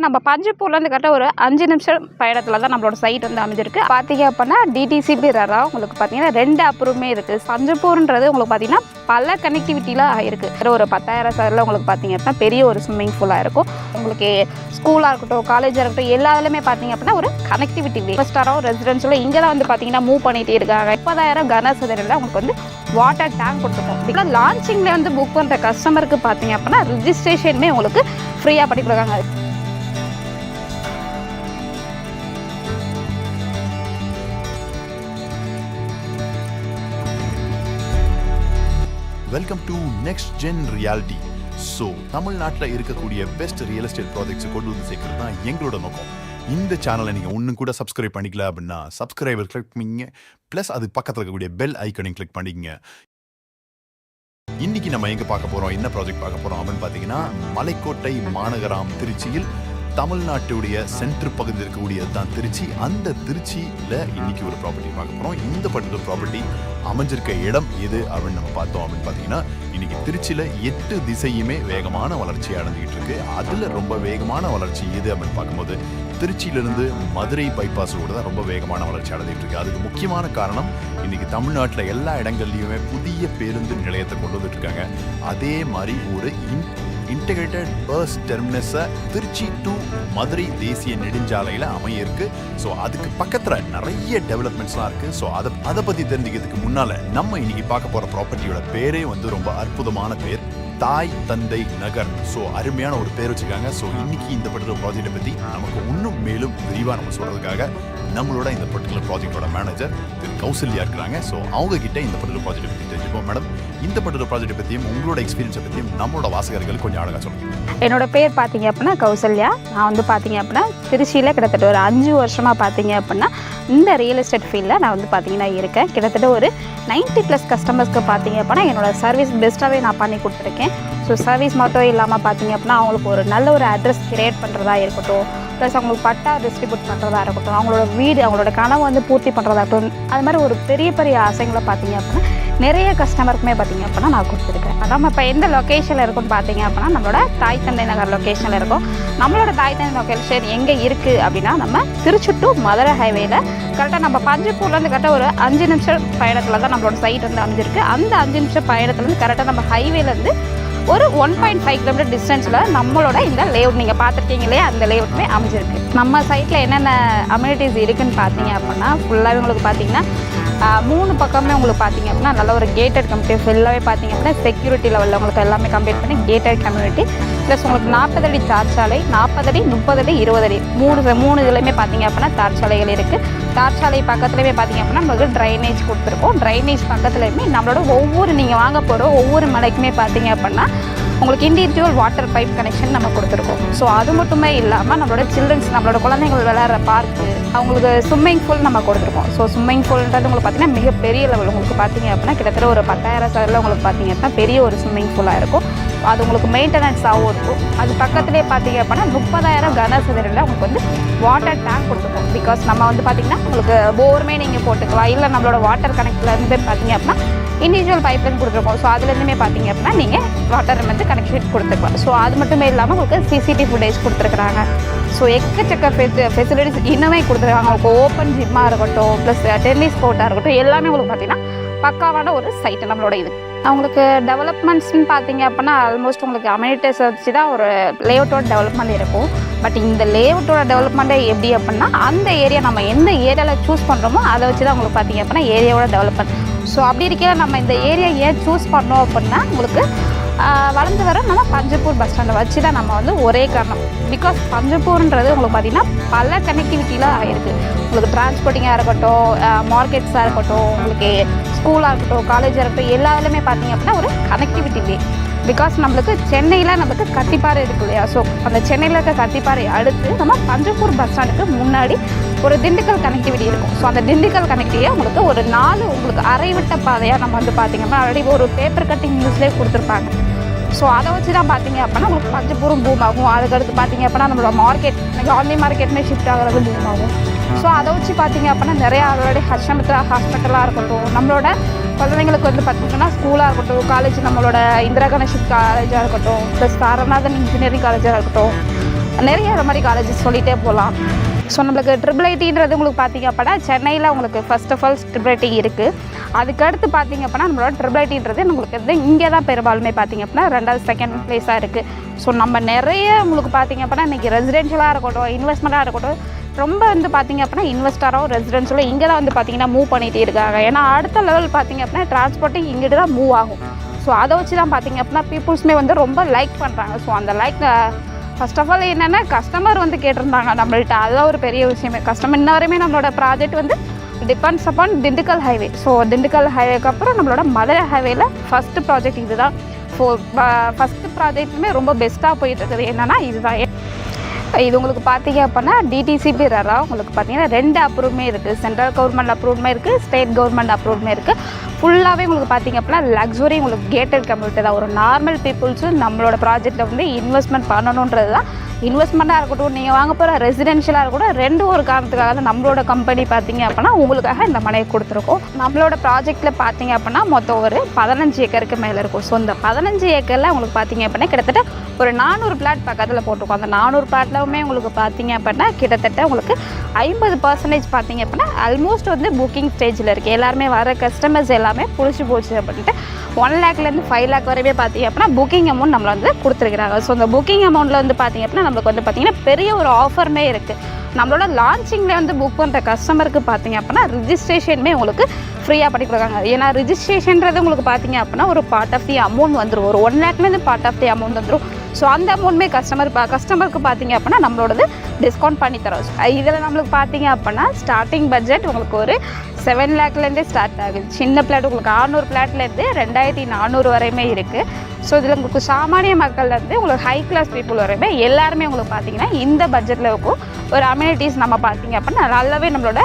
நம்ம பஞ்சப்பூர்லேருந்து கரெக்டாக ஒரு அஞ்சு நிமிஷம் பயணத்தில் தான் நம்மளோட சைட் வந்து அமைஞ்சிருக்கு. பார்த்தீங்க அப்படின்னா டிடிசிபி ரரா உங்களுக்கு பார்த்தீங்கன்னா ரெண்டு அப்புறமே இருக்குது பஞ்சப்பூர்ன்றது உங்களுக்கு பார்த்தீங்கன்னா பல கனெக்டிவிட்டிலாம் இருக்குது ஒரு பத்தாயிரம் சாரில் உங்களுக்கு பார்த்தீங்க அப்படின்னா பெரிய ஒரு ஸ்விம்மிங் ஃபூலாக இருக்கும். உங்களுக்கு ஸ்கூலாக இருக்கட்டும் காலேஜாக இருக்கட்டும் எல்லா இதுலையுமே பார்த்தீங்க அப்படின்னா ஒரு கனெக்டிவிட்டி ஃபஸ்ட்டாரோ ரெசிடென்ஷியலோ இங்கே தான் வந்து பார்த்தீங்கன்னா மூவ் பண்ணிகிட்டே இருக்காங்க. முப்பதாயிரம் கனசதுரில் உங்களுக்கு வந்து வாட்டர் டேங்க் கொடுத்துருக்கோம் இப்போ லான்ச்சிங்கில் வந்து புக் பண்ணுற கஸ்டமருக்கு பார்த்தீங்க அப்படின்னா ரிஜிஸ்ட்ரேஷனுமே உங்களுக்கு ஃப்ரீயாக பண்ணி கொடுக்காங்க welcome to next gen reality so தமிழ்நாட்டில் இருக்கக்கூடிய பெஸ்ட் ரியல் எஸ்டேட் ப்ராஜெக்ட்ஸை கொண்டு வந்து சேர்க்கறது தான் எங்களோட நோக்கம். இந்த சேனலை நீங்கள் ஒன்றும் கூட சப்ஸ்கிரைப் பண்ணிக்கல அப்படின்னா சப்ஸ்கிரைபர் கிளிக் பண்ணிங்க. ப்ளஸ் அது பக்கத்தில் இருக்கக்கூடிய பெல் ஐக்கனையும் கிளிக் பண்ணிக்கங்க. இன்னைக்கு நம்ம எங்கே பார்க்க போகிறோம் என்ன ப்ராஜெக்ட் பார்க்க போகிறோம் அப்படின்னு பார்த்தீங்கன்னா மலைக்கோட்டை மாநகராம் திருச்சியில் தமிழ்நாட்டுடைய சென்டர் பகுதியில் இருக்கக்கூடியது தான் திருச்சி. அந்த திருச்சியில் இன்னைக்கு ஒரு ப்ராப்பர்ட்டி பார்க்க போகிறோம் இந்த பர்டிகுலர் ப்ராப்பர்ட்டி அமைஞ்சிருக்க இடம் எது அப்படின்னு நம்ம பார்த்தோம் அப்படின்னு பார்த்தீங்கன்னா இன்னைக்கு திருச்சியில் எட்டு திசையுமே வேகமான வளர்ச்சி அடைஞ்சிக்கிட்டு இருக்கு. அதில் ரொம்ப வேகமான வளர்ச்சி எது அப்படின்னு பார்க்கும்போது திருச்சியிலிருந்து மதுரை பைபாஸ் ரோடு தான் ரொம்ப வேகமான வளர்ச்சி அடைஞ்சிட்டு இருக்கு. அதுக்கு முக்கியமான காரணம் இன்னைக்கு தமிழ்நாட்டில் எல்லா இடங்கள்லையுமே புதிய பேருந்து நிலையத்தை கொண்டு வந்துட்டு இருக்காங்க. அதே மாதிரி ஒரு இன் இன்டகிரேட்டட் பஸ் டெர்மினஸை திருச்சி டு மதுரை தேசிய நெடுஞ்சாலையில் அமைய இருக்கு ஸோ அதுக்கு பக்கத்தில் நிறைய டெவலப்மெண்ட்ஸ்லாம் இருக்கு. ஸோ அதை அதை பற்றி தெரிஞ்சுக்கிறதுக்கு முன்னால் நம்ம இன்னைக்கு பார்க்க போகிற ப்ராப்பர்ட்டியோட பேரே வந்து ரொம்ப அற்புதமான பேர். தாய் தந்தை நகர். ஸோ அருமையான ஒரு பேர் வச்சிருக்காங்க. ஸோ இன்னைக்கு இந்த பர்டிகுலர் ப்ராஜெக்ட்டை பற்றி நமக்கு இன்னும் மேலும் விரிவாக நம்ம சொல்றதுக்காக நம்மளோட இந்த பர்டிகுலர் ப்ராஜெக்டோட மேனேஜர் திரு கௌசல்யா இருக்கிறாங்க. ஸோ அவங்க கிட்ட இந்த பர்டிகுலர் ப்ராஜெக்ட் பற்றி தெரிஞ்சுப்போம் மேடம் இந்த பர்டிகுலர் ப்ராஜெக்ட் பற்றியும் உங்களோட எக்ஸ்பீரியன்ஸை பற்றியும் நம்மளோட வாசகர்களுக்கு கொஞ்சம் அழகாக சொல்லுங்க. என்னோட பேர் பார்த்தீங்க அப்படின்னா கௌசல்யா. நான் வந்து பார்த்தீங்க அப்படின்னா திருச்சியில் கிட்டத்தட்ட ஒரு அஞ்சு வருஷமாக பார்த்தீங்க அப்படின்னா இந்த ரியல் எஸ்டேட் ஃபீல்டில் நான் வந்து பார்த்தீங்கன்னா இருக்கேன். கிட்டத்தட்ட ஒரு 90 ப்ளஸ் கஸ்டமர்ஸ்க்கு பார்த்தீங்க அப்படின்னா என்னோடய சர்வீஸ் பெஸ்ட்டாகவே நான் பண்ணி கொடுத்துருக்கேன். ஸோ சர்வீஸ் மட்டும் இல்லாமல் பார்த்தீங்க அப்படின்னா அவங்களுக்கு ஒரு நல்ல ஒரு அட்ரஸ் கிரியேட் பண்ணுறதா இருக்கட்டும் ப்ளஸ் அவங்களுக்கு பட்டா டிஸ்ட்ரிபியூட் பண்ணுறதா இருக்கட்டும் அவங்களோட வீடு அவங்களோட கனவு வந்து பூர்த்தி பண்ணுறதா இருக்கட்டும் அது மாதிரி ஒரு பெரிய பெரிய ஆசைங்களை பார்த்தீங்க அப்படின்னா நிறைய கஸ்டமருக்குமே பார்த்தீங்க அப்படின்னா நான் கொடுத்துருக்கேன். நம்ம இப்போ எந்த லொக்கேஷனில் இருக்கும்னு பார்த்தீங்க அப்படின்னா நம்மளோட தாய் தந்தை நகர் லொக்கேஷனில் இருக்கும். நம்மளோட தாய் தந்தை லொக்கேஷன் எங்கே இருக்குது அப்படின்னா நம்ம திருச்சுட்டு டு மதுரை ஹைவேல கரெக்டாக நம்ம பஞ்சப்பூர்லேருந்து கரெக்டாக ஒரு அஞ்சு நிமிஷம் பயணத்தில் தான் நம்மளோட சைட் வந்து அமைஞ்சிருக்கு. அந்த அஞ்சு நிமிஷம் பயணத்துலேருந்து கரெக்டாக நம்ம ஹைவேலேருந்து ஒரு ஒன் பாயிண்ட் ஃபைவ் கிலோமீட்டர் டிஸ்டன்ஸில் நம்மளோட இந்த லேஅவுட் நீங்கள் பார்த்துருக்கீங்க இல்லையா? அந்த லேஅவுட்டுமே அமைஞ்சிருக்கு. நம்ம சைட்டில் என்னென்ன அம்யூனிட்டிஸ் இருக்குன்னு பார்த்தீங்க அப்படின்னா ஃபுல்லாகவே உங்களுக்கு பார்த்தீங்கன்னா மூணு பக்கமே உங்களுக்கு பார்த்தீங்க அப்படின்னா நல்ல ஒரு கேட்டட் கம்யூனிட்டி ஃபுல்லாகவே பார்த்தீங்க அப்படின்னா செக்யூரிட்டி லெவலில் உங்களுக்கு எல்லாமே கம்ப்ளீட் பண்ணி கேட்டட் கம்யூனிட்டி ப்ளஸ் உங்களுக்கு நாற்பது அடி தார்ச்சாலை நாற்பது அடி முப்பது அடி இருபது அடி. மூணு மூணு இதுலையுமே பார்த்திங்க அப்படின்னா தார்ச்சாலைகள் இருக்குது தார்ச்சாலை பக்கத்துலேயுமே பார்த்தீங்க அப்படின்னா நம்மளுக்கு ட்ரைனேஜ் கொடுத்துருக்கோம். ட்ரைனேஜ் பக்கத்துலேயுமே நம்மளோட ஒவ்வொரு நீங்கள் வாங்க போகிற ஒவ்வொரு மலைக்குமே பார்த்தீங்க அப்படின்னா உங்களுக்கு இண்டிவிஜுவல் வாட்டர் பைப் கனெக்ஷன் நம்ம கொடுத்துருக்கோம். ஸோ அது மட்டுமே இல்லாமல் நம்மளோட சில்ட்ரன்ஸ் நம்மளோட குழந்தைங்கள் விளையாடுற பார்க்கு அவங்களுக்கு ஸ்விம்மிங் பூல் நம்ம கொடுத்துருக்கோம். ஸோ ஸ்விம்மிங் பூல்ன்றது உங்களுக்கு பார்த்தீங்கன்னா மிகப்பெரிய லெவல் உங்களுக்கு பார்த்தீங்க அப்படின்னா கிட்டத்தட்ட ஒரு பத்தாயிரம் சாரில் உங்களுக்கு பார்த்தீங்க அப்படின்னா பெரிய ஒரு ஸ்விம்மிங் பூலாக இருக்கும். அது உங்களுக்கு மெயின்டெனன்ஸாகவும் இருக்கும். அது பக்கத்துலேயே பார்த்தீங்க அப்படின்னா முப்பதாயிரம் கனசதுரில் உங்களுக்கு வந்து வாட்டர் டேங்க் கொடுத்துருக்கோம். பிகாஸ் நம்ம வந்து பார்த்தீங்கன்னா உங்களுக்கு போருமே நீங்கள் போட்டுக்கலாம். இல்லை நம்மளோட வாட்டர் கனெக்ட்லேருந்து பார்த்தீங்க அப்படின்னா இண்டிவிஜுவல் பைப்லைன் கொடுத்துருக்கோம். ஸோ அதுலேருந்துமே பார்த்தீங்க அப்படின்னா நீங்கள் வாட்டர் வந்து கனெக்ஷன் கொடுத்துக்கலாம். ஸோ அது மட்டுமே இல்லாமல் உங்களுக்கு சிசிடிவி ஃபுட்டேஜ் கொடுத்துருக்குறாங்க. ஸோ எக்கச்சக்க ஃபெசி ஃபெசிலிட்டிஸ் இன்னுமே கொடுத்துருக்காங்க. உங்களுக்கு ஓப்பன் ஜிம்மாக இருக்கட்டும் ப்ளஸ் டென்னிஸ் கோர்ட்டாக இருக்கட்டும் எல்லாமே உங்களுக்கு பார்த்தீங்கன்னா பக்காவான ஒரு சைட்டு நம்மளோட இது. அவங்களுக்கு டெவலப்மெண்ட்ஸ்னு பார்த்தீங்க அப்படின்னா ஆல்மோஸ்ட் உங்களுக்கு அமெனிட்டிஸ் வச்சு தான் ஒரு லேஅவுட்டோட டெவலப்மெண்ட் இருக்கும். பட் இந்த லேஅவுட்டோட டெவலப்மெண்ட்டே எப்படி அப்படின்னா அந்த ஏரியா நம்ம எந்த ஏரியாவில் சூஸ் பண்ணுறோமோ அதை வச்சு தான் உங்களுக்கு பார்த்தீங்க அப்படின்னா ஏரியாவோட டெவலப்மெண்ட் ஸோ அப்படி இருக்கையில் நம்ம இந்த ஏரியா ஏன் சூஸ் பண்ணோம் அப்படின்னா உங்களுக்கு வளர்ந்து வர நம்ம பஞ்சப்பூர் பஸ் ஸ்டாண்டை வச்சு தான் நம்ம வந்து ஒரே காரணம் பிகாஸ் பஞ்சப்பூர்ன்றது உங்களுக்கு பார்த்தீங்கன்னா பல கனெக்டிவிட்டியில் ஆகிருக்கு உங்களுக்கு டிரான்ஸ்போர்ட்டிங்காக இருக்கட்டும் மார்க்கெட்ஸாக இருக்கட்டும் உங்களுக்கு ஸ்கூலாக இருக்கட்டும் காலேஜாக இருக்கட்டும் எல்லாத்துலேயுமே பார்த்தீங்க அப்படின்னா ஒரு கனெக்டிவிட்டி வே. பிகாஸ் நம்மளுக்கு சென்னையில் நம்மளுக்கு கத்திப்பாறை இருக்கு இல்லையா? ஸோ அந்த சென்னையில் இருக்க கத்திப்பாறை அடுத்து நம்ம பஞ்சப்பூர் பஸ் ஸ்டாண்டுக்கு முன்னாடி ஒரு திண்டுக்கல் கனெக்டிவிட்டி இருக்கும். ஸோ அந்த திண்டுக்கல் கனெக்டிவிட்டியை உங்களுக்கு ஒரு நாலு உங்களுக்கு அரைவிட்ட பாதையாக நம்ம வந்து பார்த்தீங்கன்னா ஆல்ரெடி ஒரு பேப்பர் கட்டிங் நியூஸ்லேயே கொடுத்துருப்பாங்க. ஸோ அதை வச்சு தான் பார்த்தீங்க அப்படின்னா உங்களுக்கு பஞ்சப்பூரும் பூம் ஆகும். அதுக்கடுத்து பார்த்தீங்க அப்படின்னா நம்மளோட மார்க்கெட் காந்தி மார்க்கெட்டுமே ஷிஃப்ட் ஆகிறது பூம் ஆகும். ஸோ அதை வச்சு பார்த்தீங்க அப்படின்னா நிறையா ஆல்ரெடி ஹர்ஷமித்ரா ஹாஸ்பிட்டலாக இருக்கட்டும் நம்மளோட குழந்தைங்களுக்கு வந்து பார்த்தீங்கன்னா ஸ்கூலாக இருக்கட்டும் காலேஜ் நம்மளோட இந்திரா கணேஷ் காலேஜாக இருக்கட்டும் ப்ளஸ் சாரநாதன் இன்ஜினியரிங் காலேஜாக இருக்கட்டும் நிறைய இந்த மாதிரி காலேஜஸ் சொல்லிகிட்டே போகலாம். ஸோ நம்மளுக்கு ட்ரிபிள் ஐடின்றது உங்களுக்கு பார்த்தீங்க அப்படின்னா சென்னையில் உங்களுக்கு first of all triple IT இருக்குது அதுக்கடுத்து பார்த்திங்க அப்படின்னா நம்மளோட ட்ரிபிள் ஐடின்றது நம்மளுக்கு வந்து இங்கே தான் பெரும்பாலுமே பார்த்தீங்க அப்படின்னா ரெண்டாவது செகண்ட் ப்ளேஸாக இருக்குது ஸோ நம்ம நிறைய உங்களுக்கு பார்த்தீங்க அப்படின்னா இன்றைக்கி ரெசிடென்ஷியலாக இருக்கட்டும் இன்வெஸ்ட்மெண்ட்டாக இருக்கட்டும் ரொம்ப வந்து பார்த்தீங்க அப்படின்னா இன்வெஸ்டராகவும் ரெசிடென்ஷியலும் இங்கே தான் வந்து பார்த்தீங்கன்னா மூவ் பண்ணிகிட்டே இருக்காங்க. ஏன்னா அடுத்த லெவல் பார்த்தீங்க அப்படின்னா டிரான்ஸ்போர்ட்டிங் இங்கிட்டு தான் மூவ் ஆகும். ஸோ அதை வச்சு தான் பார்த்தீங்க அப்படின்னா பீப்புள்ஸுமே வந்து ரொம்ப லைக் பண்ணுறாங்க ஸோ அந்த லைக் ஃபஸ்ட் ஆஃப் ஆல் என்னென்னா கஸ்டமர் வந்து கேட்டிருந்தாங்க நம்மள்ட்ட. அதுதான் ஒரு பெரிய விஷயமே. கஸ்டமர் இன்ன வரையுமே நம்மளோட ப்ராஜெக்ட் வந்து depends upon Dindigul highway so Dindigul ஹைவேக்கு அப்புறம் நம்மளோட மதுரை ஹைவேல ஃபஸ்ட்டு ப்ராஜெக்ட் இதுதான். ஃபோ ஃபஸ்ட்டு ப்ராஜெக்ட்டுமே ரொம்ப பெஸ்ட்டாக போயிட்டு இருக்குது. என்னென்னா இதுதான். இது உங்களுக்கு பார்த்தீங்க அப்படின்னா டிடிசிபி ரரா உங்களுக்கு பார்த்தீங்கன்னா ரெண்டு அப்ரூவ்மே இருக்குது சென்ட்ரல் கவர்மெண்ட் அப்ரூவ்மே இருக்குது ஸ்டேட் கவர்மெண்ட் அப்ரூவ்மே இருக்குது ஃபுல்லாகவே உங்களுக்கு பார்த்தீங்க அப்படின்னா லக்ஸுரி உங்களுக்கு கேட்டட் கம்யூனிட்டி தான். ஒரு நார்மல் பீப்புள்ஸும் நம்மளோட ப்ராஜெக்ட்டில் வந்து இன்வெஸ்ட்மெண்ட் பண்ணணுன்றது தான். இன்வெஸ்ட்மெண்ட்டாக இருக்கட்டும் நீங்கள் வாங்க போகிற ரெசிடென்ஷியலாக இருக்கட்டும் ரெண்டு ஒரு காரணத்துக்காக தான் நம்மளோட கம்பெனி பார்த்தீங்க அப்படின்னா உங்களுக்காக இந்த மனையை கொடுத்துருக்கோம். நம்மளோட ப்ராஜெக்ட்டில் பார்த்தீங்க அப்படின்னா மொத்தம் ஒரு பதினஞ்சு ஏக்கருக்கு மேலே இருக்கும். ஸோ இந்த பதினஞ்சு ஏக்கரில் உங்களுக்கு பார்த்தீங்க அப்படின்னா கிட்டத்தட்ட ஒரு நானூறு பிளாட் பக்கத்தில் போட்டிருக்கோம். அந்த நானூறு பிளாட்லவுமே உங்களுக்கு பார்த்தீங்க அப்படின்னா கிட்டத்தட்ட உங்களுக்கு ஐம்பது பர்சன்டேஜ் பார்த்தீங்க அப்படின்னா ஆல்மோஸ்ட் வந்து புக்கிங் ஸ்டேஜில் இருக்குது எல்லாருமே வர கஸ்டமர்ஸ் எல்லாமே பிடிச்சி போச்சு அப்படின்ட்டு ஒன் லேக்லேருந்து ஃபைவ் லேக் வரையுமே பார்த்தீங்க அப்படின்னா புக்கிங் அமௌண்ட் நம்மளை வந்து கொடுத்துருக்குறாங்க. ஸோ அந்த புக்கிங் அமௌண்ட்டில் வந்து பார்த்தீங்க அப்படின்னா நம்மளுக்கு வந்து பார்த்தீங்கன்னா பெரிய ஒரு ஆஃபருமே இருக்குது நம்மளோட லான்ச்சிங்கில் வந்து புக் பண்ணுற கஸ்டமருக்கு பார்த்தீங்க அப்படின்னா ரிஜிஸ்ட்ரேஷனுமே உங்களுக்கு ஃப்ரீயாக பண்ணி கொடுக்காங்க ஏன்னா ரிஜிஸ்ட்ரேஷன்றது உங்களுக்கு பார்த்தீங்க அப்படின்னா ஒரு பார்ட் ஆஃப் தி அமௌண்ட் வந்துடும் ஒரு ஒன் லேக்லேருந்து பார்ட் ஆஃப் தி அமௌண்ட் வந்துடும் ஸோ அந்த அமௌண்ட்மே கஸ்டமர் கஸ்டமருக்கு பார்த்தீங்க அப்படின்னா நம்மளோடது டிஸ்கவுண்ட் பண்ணி தரோம். இதில் நம்மளுக்கு பார்த்தீங்க அப்படின்னா ஸ்டார்டிங் பட்ஜெட் உங்களுக்கு ஒரு செவன் லேக்லேருந்தே ஸ்டார்ட் ஆகுது. சின்ன பிளாட் உங்களுக்கு ஆறுநூறு பிளாட்லேருந்து ரெண்டாயிரத்தி நானூறு வரையுமே இருக்குது ஸோ இதில் உங்களுக்கு சாமானிய மக்கள்லேருந்து உங்களுக்கு ஹை கிளாஸ் பீப்புள் வரையுமே எல்லாருமே உங்களுக்கு பார்த்தீங்கன்னா இந்த பட்ஜெட்டில் இருக்கும். ஒரு அம்யூனிட்டிஸ் நம்ம பார்த்தீங்க அப்படின்னா நல்லாவே நம்மளோட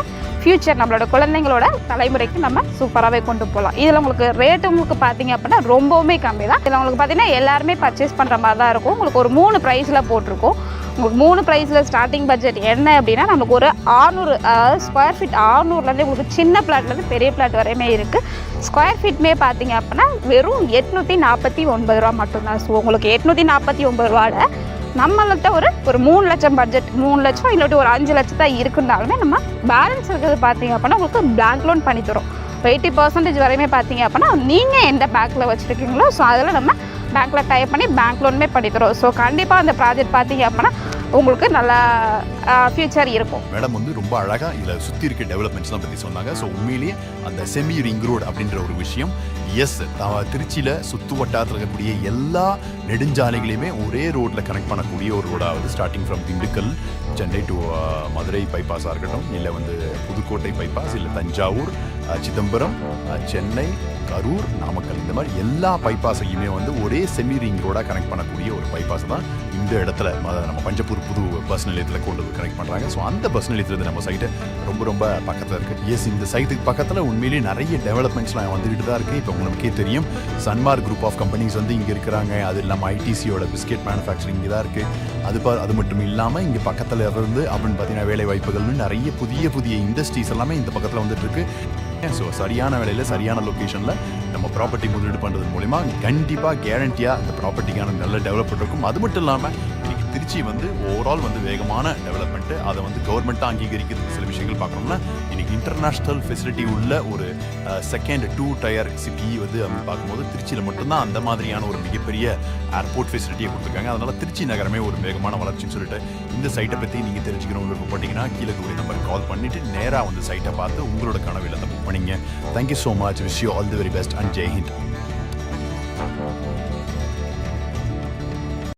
ஃப்யூச்சர் நம்மளோட குழந்தைங்களோட தலைமுறைக்கு நம்ம சூப்பராகவே கொண்டு போகலாம் இதில் உங்களுக்கு ரேட்டு உங்களுக்கு பார்த்தீங்க அப்படின்னா ரொம்பவுமே கம்மி தான் இதில் உங்களுக்கு பார்த்தீங்கன்னா எல்லாருமே பர்ச்சேஸ் பண்ணுற மாதிரி தான் இருக்கும். உங்களுக்கு ஒரு மூணு ப்ரைஸில் போட்டிருக்கோம். உங்களுக்கு மூணு ப்ரைஸில் ஸ்டார்டிங் பட்ஜெட் என்ன அப்படின்னா நமக்கு ஒரு ஆறுநூறு அதாவது ஸ்கொயர் ஃபீட் ஆறுநூறுலேருந்து உங்களுக்கு சின்ன பிளாட்லேருந்து பெரிய பிளாட் வரையுமே இருக்குது ஸ்கொயர் ஃபீட்மே பார்த்தீங்க அப்படின்னா வெறும் எட்நூற்றி நாற்பத்தி ஒன்பது ரூபா மட்டும்தான். ஸோ உங்களுக்கு எட்நூற்றி நாற்பத்தி ஒன்பது ரூபாவில் நம்மள்கிட்ட ஒரு ஒரு மூணு லட்சம் பட்ஜெட் மூணு லட்சம் இல்லாட்டி ஒரு அஞ்சு லட்சம் தான் இருக்குனாலுமே நம்ம பேலன்ஸ் இருக்கிறது பார்த்தீங்க அப்படின்னா உங்களுக்கு பேங்க் லோன் பண்ணி தரோம் எயிட்டி பர்சன்டேஜ் வரையுமே பார்த்தீங்க அப்படின்னா நீங்கள் எந்த பேங்க்கில் வச்சுருக்கீங்களோ ஸோ அதில் நம்ம பேங்க்கில் டைப் பண்ணி பேங்க் லோனுமே பண்ணி ஸோ கண்டிப்பாக அந்த ப்ராஜெக்ட் பார்த்தீங்க அப்படின்னா உங்களுக்கு நல்லா ஃபியூச்சர் இருக்கும். மேடம் வந்து ரொம்ப அழகா இதுல சுத்தி இருக்க டெவலப்மெண்ட்ஸ்லாம் பத்தி சொன்னாங்க. ஸோ உண்மையிலேயே அந்த செமி ரிங் ரோடு அப்படின்ற ஒரு விஷயம் எஸ் திருச்சியில சுத்து வட்டாரத்தில் இருக்கக்கூடிய எல்லா நெடுஞ்சாலைகளையுமே ஒரே ரோட்ல கனெக்ட் பண்ணக்கூடிய ஒரு ரோடாவது starting from Dindigul Chennai to Madurai பைபாஸாக இருக்கட்டும். இல்லை வந்து புதுக்கோட்டை பைபாஸ் இல்லை தஞ்சாவூர் சிதம்பரம் சென்னை கரூர் நாமக்கல் இந்த மாதிரி எல்லா பைபாஸையுமே வந்து ஒரே செமி ரிங் ரோடாக கனெக்ட் பண்ணக்கூடிய ஒரு பைபாஸ் தான் இந்த இடத்துல நம்ம பஞ்சப்பூர் புது பஸ் நிலையத்தில் கொண்டு வந்து கனெக்ட் பண்ணுறாங்க ஸோ அந்த பஸ் நிலையத்துலேருந்து நம்ம சைட்டு ரொம்ப ரொம்ப பக்கத்தில் இருக்குது எஸ் இந்த சைட்டுக்கு பக்கத்தில் உண்மையிலேயே நிறைய டெவலப்மெண்ட்ஸ்லாம் வந்துக்கிட்டு தான் இருக்குது இப்போ உங்களுக்கே தெரியும் சன்மார்க் குரூப் ஆஃப் கம்பெனிஸ் வந்து இங்கே இருக்கிறாங்க. அது இல்லாமல் ஐடிசியோட பிஸ்கெட் மேனுஃபேக்சரிங் தான் இருக்குது அது பா அது மட்டும் இல்லாமல் இங்கே பக்கத்தில் இருந்து அப்படின்னு பார்த்தீங்கன்னா வேலை வாய்ப்புகள்னு நிறைய புதிய புதிய இண்டஸ்ட்ரீஸ் எல்லாமே இந்த பக்கத்தில் வந்துட்டு இருக்கு. ஸோ சரியான வேலையில் சரியான லொக்கேஷனில் நம்ம ப்ராப்பர்ட்டி முதலீடு பண்ணுறது மூலிமா கண்டிப்பாக கேரண்டியாக இந்த ப்ராப்பர்ட்டிக்கான நல்ல டெவலப்மெண்ட் இருக்கும். அது மட்டும் இல்லாமல் இன்றைக்கி திருச்சி வந்து ஓவரால் வந்து வேகமான டெவலப்மெண்ட்டு அதை வந்து கவர்மெண்ட்டாக அங்கீகரிக்கிறதுக்கு சில விஷயங்கள் பார்க்கணும்னா இன்னைக்கு இன்டர்நேஷ்னல் ஃபெசிலிட்டி உள்ள ஒரு செகண்ட் டூ டயர் சிட்டி வந்து அப்படி பார்க்கும்போது திருச்சியில் மட்டும்தான் அந்த மாதிரியான ஒரு மிகப்பெரிய ஏர்போர்ட் ஃபெசிலிட்டியை கொடுத்துருக்காங்க. அதனால திருச்சி நகரமே ஒரு வேகமான வளர்ச்சின்னு சொல்லிட்டு இந்த சைட்டை பற்றி நீங்கள் தெரிஞ்சுக்கணும் விருப்பப்பட்டீங்கன்னா கீழே கூடிய நம்பர் கால் பண்ணிட்டு நேராக வந்து சைட்டை பார்த்து உங்களோட கனவில் அந்த புக் பண்ணிங்க. Thank you so much wish you all the very best and Jai Hind